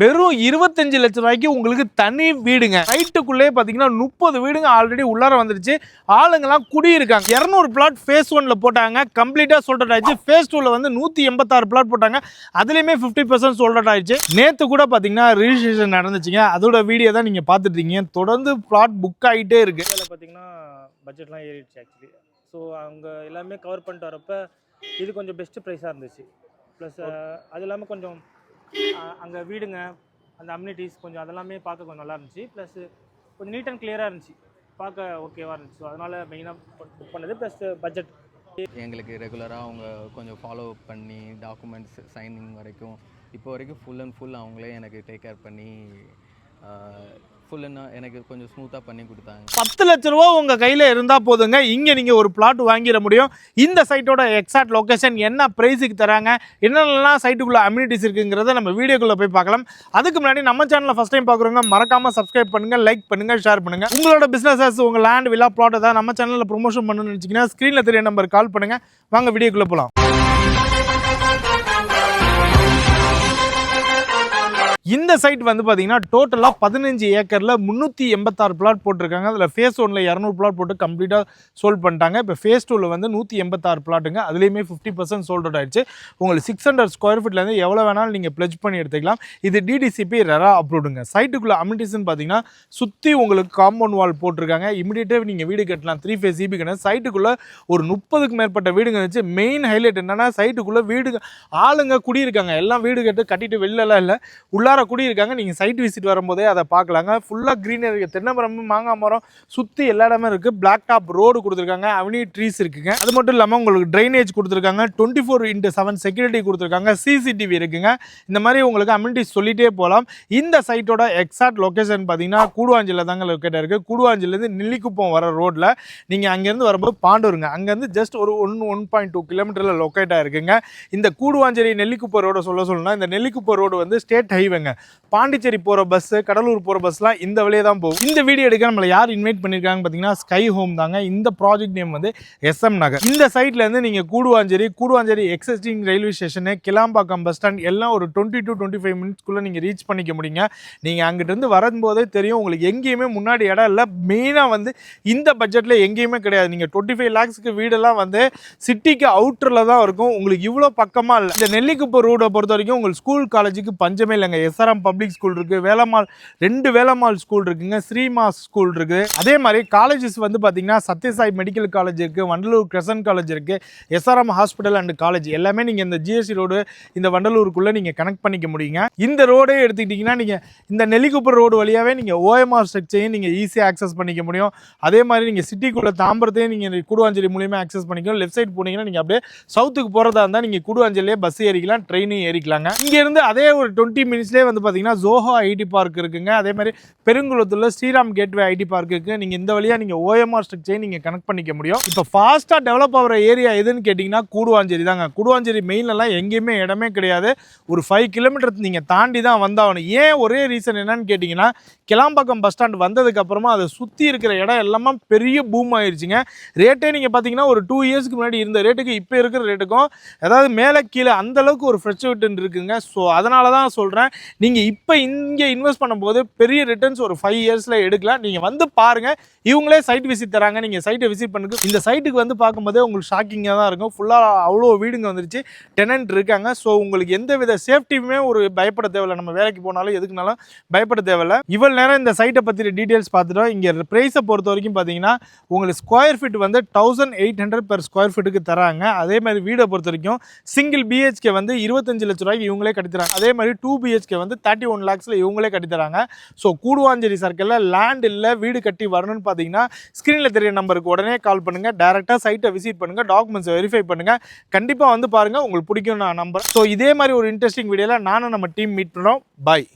வெறும் இருபத்தஞ்சு லட்ச ரூபாய்க்கு உங்களுக்கு தனி வீடுங்க. சைட்டுக்குள்ளே பார்த்தீங்கன்னா முப்பது வீடுங்க ஆல்ரெடி உள்ளார வந்துருச்சு. ஆளுங்கெல்லாம் குடியிருக்காங்க. இரநூறு பிளாட் ஃபேஸ் ஒன்ல போட்டாங்க. கம்ப்ளீட்டாக சோல்ட் ஆயிடுச்சு. ஃபேஸ் டூவில் வந்து நூற்றி எண்பத்தாறு பிளாட் போட்டாங்க. அதுலேயுமே ஃபிஃப்டி பர்சன்ட் சோல்ட் ஆயிடுச்சு. நேற்று கூட பார்த்தீங்கன்னா ரிஜிஸ்ட்ரேஷன் நடந்துச்சுங்க. அதோட வீடியோ தான் நீங்கள் பார்த்துட்டு இருக்கீங்க. தொடர்ந்து பிளாட் புக் ஆகிட்டே இருக்கு. இதில் பார்த்தீங்கன்னா பட்ஜெட்லாம் ஏறிடுச்சு ஆக்சுவலி ஸோ அவங்க எல்லாமே கவர் பண்ணிட்டு வரப்ப இது கொஞ்சம் பெஸ்ட்டு ப்ரைஸாக இருந்துச்சு. ப்ளஸ் அது இல்லாமல் கொஞ்சம் அங்கே வீடுங்க அந்த அம்யூனிட்டிஸ் கொஞ்சம் அதெல்லாமே பார்க்க கொஞ்சம் நல்லா இருந்துச்சு. ப்ளஸ் கொஞ்சம் நீட் அண்ட் கிளியராக இருந்துச்சு. பார்க்க ஓகேவாக இருந்துச்சு. ஸோ அதனால் மெயினாக புக் பண்ணது ப்ளஸ் பட்ஜெட் எங்களுக்கு ரெகுலராக அவங்க கொஞ்சம் ஃபாலோ அப் பண்ணி டாக்குமெண்ட்ஸ் சைனிங் வரைக்கும் இப்போ வரைக்கும் ஃபுல் அண்ட் ஃபுல் அவங்களே எனக்கு டேக் கேர் பண்ணி ஃபுல் எனக்கு கொஞ்சம் ஸ்மூத்தாக பண்ணி கொடுத்தாங்க. பத்து லட்ச ரூபா உங்கள் கையில் இருந்தால் போதுங்க. இங்கே நீங்கள் ஒரு பிளாட் வாங்கிட முடியும். இந்த சைட்டோட எக்ஸாக்ட் லொக்கேஷன் என்ன ப்ரைஸுக்கு தராங்க என்னென்னலாம் சைட்டுக்குள்ள அம்யூனிட்டிஸ் இருக்குங்கிறத நம்ம வீடியோக்குள்ளே போய் பார்க்கலாம். அதுக்கு முன்னாடி நம்ம சேனலில் ஃபஸ்ட் டைம் பார்க்குறவங்க மறக்காமல் சப்ஸ்கிரைப் பண்ணுங்கள் லைக் பண்ணுங்கள் ஷேர் பண்ணுங்கள் உங்களோட பிஸ்னஸஸ் உங்கள் லேண்ட் வில்லா பிளாட் ஏதாவது நம்ம சேனலில் ப்ரொமோஷன் பண்ணணும்னு நினச்சிங்கன்னா ஸ்க்ரீனில் தெரிய நம்பர் கால் பண்ணுங்கள் வாங்க வீடியோக்குள்ள போகலாம் இந்த சைட் வந்து பார்த்தீங்கன்னா டோட்டலாக பதினஞ்சு ஏக்கரில் முந்நூற்றி எண்பத்தாறு பிளாட் போட்டிருக்காங்க. அதில் ஃபேஸ் ஒன்ல இரநூறு பிளாட் போட்டு கம்ப்ளீட்டாக சோல்ட் பண்ணிட்டாங்க. இப்போ ஃபேஸ் டூவில் வந்து நூற்றி எண்பத்தாறு பிளாட்டுங்க அதுலேயுமே ஃபிஃப்டி பர்சன்ட் சோல்ட் அவுட் ஆயிடுச்சு. உங்களுக்கு சிக்ஸ் ஹண்ட்ரட் ஸ்கொயர் ஃபீட்லேருந்து எவ்வளோ வேணாலும் நீங்கள் ப்ளஜ் பண்ணி எடுத்துக்கலாம். இது டிடிசிபி ரெரா அப்ரூவ்டுங்க சைட்டுக்குள்ளே அமினிட்டிஸ்னு பார்த்தீங்கன்னா சுற்றி உங்களுக்கு காம்பவுண்ட் வால் போட்டிருக்காங்க. இமீடியட்டாக நீங்கள் வீடு கட்டலாம். த்ரீ ஃபேஸ் ஜிபி கிட்ட சைட்டுக்குள்ளே ஒரு முப்பதுக்கு மேற்பட்ட வீடுங்க இருந்துச்சு. மெயின் ஹைலைட் என்னென்னா சைட்டுக்குள்ளே வீடு ஆளுங்க குடியிருக்காங்க. எல்லாம் வீடு கட்டு கட்டிட்டு வெளிலலாம் இல்லை. உள்ளார குடியிருக்காங்க. நீங்கள் சைட் விசிட் வரும்போதே அதை பார்க்கலாங்க. ஃபுல்லாக க்ரீனரி தென்னை மரம் மாங்காய் மரம் சுற்றி எல்லா இடமே இருக்குது பிளாக் டாப் ரோடு கொடுத்துருக்காங்க. அவனியூ ட்ரீஸ் இருக்குங்க. அது மட்டும் இல்லாமல் உங்களுக்கு ட்ரைனேஜ் கொடுத்துருக்காங்க. Twenty four into seven security கொடுத்துருக்காங்க சிசிடிவி இருக்குங்க. இந்த மாதிரி உங்களுக்கு அம்யூனிட்டிஸ் சொல்லிட்டே போகலாம். இந்த சைட்டோட எக்ஸாக்ட் லொக்கேஷன் பார்த்தீங்கன்னா கூடுவாஞ்சியில் தாங்க லொக்கேட்டாக இருக்குது கூடுவாஞ்சிலேருந்து நெல்லிக்குப்பம் வர ரோட்டில் நீங்கள் அங்கேருந்து வரும்போது பாண்டூருங்க. அங்கேருந்து ஜஸ்ட் ஒரு ஒன் ஒன் பாயிண்ட் டூ கிலோமீட்டரில் லொக்கேட்டாக இருக்குங்க. இந்த கூடுவாஞ்சேரி நெல்லிக்குப்பம் ரோட சொல்ல சொல்லணும்னா இந்த நெல்லிக்குப்பம் ரோடு வந்து ஸ்டேட் ஹைவேங்க பாண்டிச்சேரி போகிற பஸ்ஸு கடலூர் போகிற பஸ்லாம் இந்த வழியே தான் போகும். இந்த வீடியோ எடுக்க நம்மளை யார் இன்வைட் பண்ணியிருக்காங்க பார்த்தீங்கன்னா ஸ்கை ஹோம் தாங்க. இந்த ப்ராஜெக்ட் நேம் வந்து எஸ்எம் நகர் இந்த சைட்லேருந்து நீங்கள் Guduvanchery Guduvanchery existing railway station Kilambakkam bus stand எல்லாம் ஒரு டுவெண்ட்டி டு டுவெண்ட்டி ஃபைவ் மினிட்ஸ்க்குள்ளே நீங்கள் ரீச் பண்ணிக்க முடியுங்க. நீங்கள் அங்கிட்டிருந்து வரும்போதே தெரியும் உங்களுக்கு எங்கேயுமே முன்னாடி இடம் இல்லை. மெயினாக வந்து இந்த பட்ஜெட்டில் எங்கேயுமே கிடையாது. நீங்கள் டுவெண்ட்டி ஃபைவ் லேக்ஸ்க்கு வீடெல்லாம் வந்து சிட்டிக்கு அவுட்டரில் தான் இருக்கும். உங்களுக்கு இவ்வளோ பக்கமாக இல்லை. இந்த நெல்லிக்குப்பம் ரோடை பொறுத்த வரைக்கும் உங்களுக்கு ஸ்கூல் காலேஜுக்கு பஞ்சமே இல்லைங்க எஸ்ஆர்எம் பப்ளிக் ஸ்கூல் இருக்குது வேலம்மாள் ரெண்டு வேலம்மாள் ஸ்கூல் இருக்குங்க ஸ்ரீமாஸ் ஸ்கூல் இருக்குது அதே மாதிரி காலேஜஸ் வந்து பார்த்தீங்கன்னா சத்யசாய் மெடிக்கல் காலேஜ் இருக்குது வண்டலூர் கிரசன் காலேஜ் இருக்குது எஸ்ஆர்எம் ஹாஸ்பிட்டல் அண்ட் காலேஜ் எல்லாமே நீங்கள் இந்த ஜிஎஸ்டி ரோடு இந்த வண்டலூருக்குள்ளே நீங்கள் கனெக்ட் பண்ணிக்க முடியுங்க. இந்த ரோடே எடுத்துக்கிட்டிங்கன்னா நீங்கள் இந்த நெல்லிக்குப்பர் ரோடு வழியாகவே நீங்கள் ஓஎம்ஆர் ஸ்ட்ரக்சரையும் நீங்கள் ஈஸியாக ஆக்சஸ் பண்ணிக்க முடியும். அதே மாதிரி நீங்கள் சிட்டிக்குள்ளே தாம்பரத்தையும் நீங்கள் கூடுவாஞ்சலி மூலியமாக ஆக்சஸ் பண்ணிக்கலாம். லெஃப்ட் சைடு போனீங்கன்னா நீங்கள் அப்படியே சவுத்துக்கு போகிறதா இருந்தால் நீங்கள் கூடுவாஞ்சலியே பஸ் ஏறிக்கலாம் ட்ரெயினும் ஏறிக்கலாங்க. இங்கேருந்து அதே ஒரு டுவெண்ட்டி மினிட்ஸ்லேயே வந்து பார்த்தீங்கன்னா ஜோஹோ ஐடி பார்க் இருக்குங்க. அதே மாதிரி பெருங்குளத்தில் ஸ்ரீராம் கேட்வே ஐடி பார்க் இருக்குது நீங்கள் இந்த வழியாக நீங்கள் ஓஎம்ஆர் ஸ்ட்ரக்சரையும் நீங்கள் கனெக்ட் பண்ணிக்க முடியும். இப்போ ஃபாஸ்ட்டாக டெவலப் ஆகிற ஏரியா எதுன்னு கேட்டிங்கன்னா கூடுவாஞ்சேரி தாங்க. கூடுவாஞ்சேரி மெயின்லலாம் எங்கேயுமே இடமே கிடையாது. ஒரு ஃபைவ் கிலோமீட்டர் நீங்கள் தாண்டி தான் வந்தாகணும். ஏன் ஒரே ரீசன் என்னன்னு கேட்டிங்கன்னா கிளாம்பாக்கம் பஸ் ஸ்டாண்ட் வந்ததுக்கப்புறமா அதை சுற்றி இருக்கிற இடம் எல்லாமே பெரிய பூம் ஆயிடுச்சுங்க ரேட்டே நீங்கள் பார்த்தீங்கன்னா ஒரு டூ இயர்ஸ்க்கு முன்னாடி இருந்த ரேட்டுக்கு இப்போ இருக்கிற ரேட்டுக்கும் அதாவது மேலே கீழே அந்தளவுக்கு ஒரு ஃப்ரெஷ் விட்டுன்னு இருக்குங்க. ஸோ அதனால தான் சொல்கிறேன் நீங்கள் இப்போ இங்கே இன்வெஸ்ட் பண்ணும்போது பெரிய ரிட்டர்ன்ஸ் ஒரு ஃபைவ் இயர்ஸில் எடுக்கலாம். நீங்கள் வந்து பாருங்கள் இவங்களே சைட் விசிட் தராங்க. நீங்கள் சைட்டை விசிட் பண்ணுங்க இந்த சைட்டுக்கு வந்து பார்க்கும்போதே உங்களுக்கு ஷாக்கிங்காக தான் இருக்கும். ஃபுல்லாக அவ்வளோ வீடுங்க வந்துருச்சு. டெனன்ட் இருக்காங்க. ஸோ உங்களுக்கு எந்த வித சேஃப்டியுமே ஒரு பயப்பட தேவையில்லை. நம்ம வேலைக்கு போனாலும் எதுக்குனாலும் பயப்பட தேவையில்ல. இவ்வளோ நேரம் இந்த சைட்டை பற்றி டீட்டெயில்ஸ் பார்த்துட்டோம். இங்கே ப்ரைஸை பொறுத்த வரைக்கும் பார்த்தீங்கன்னா உங்களுக்கு ஸ்கொயர் ஃபீட் வந்து thousand eight hundred per square ஃபீட்டுக்கு தராங்க. அதே மாதிரி வீடை பொறுத்த வரைக்கும் சிங்கிள் பிஹெச்கே வந்து இருபத்தஞ்சு லட்ச ரூபாய்க்கு இவங்களே கட்டித்தராங்க. அதே மாதிரி டூ பிஹெச்கே வந்து தேர்ட்டி ஒன் லேக்ஸில் இவங்களே கட்டித்தராங்க. ஸோ கூடுவாஞ்சேரி சர்க்கிளில் லேண்ட் இல்லை வீடு கட்டி வரணும்னு பார்த்தீங்கன்னா ஸ்க்ரீனில் தெரிய நம்பருக்கு உடனே கால் பண்ணுங்கள் டேரெக்டாக சைட்டை விசிட் பண்ணுங்கள் டாக்குமெண்ட்ஸை வெரிஃபை பண்ணுங்கள் கண்டிப்பாக வந்து பாருங்கள் உங்களுக்கு பிடிக்கும் நான் நம்பர் ஸோ இதே மாதிரி ஒரு இன்ட்ரெஸ்டிங் வீடியோவில் நானும் நம்ம டீம் மீட் பண்ணுறோம் பாய்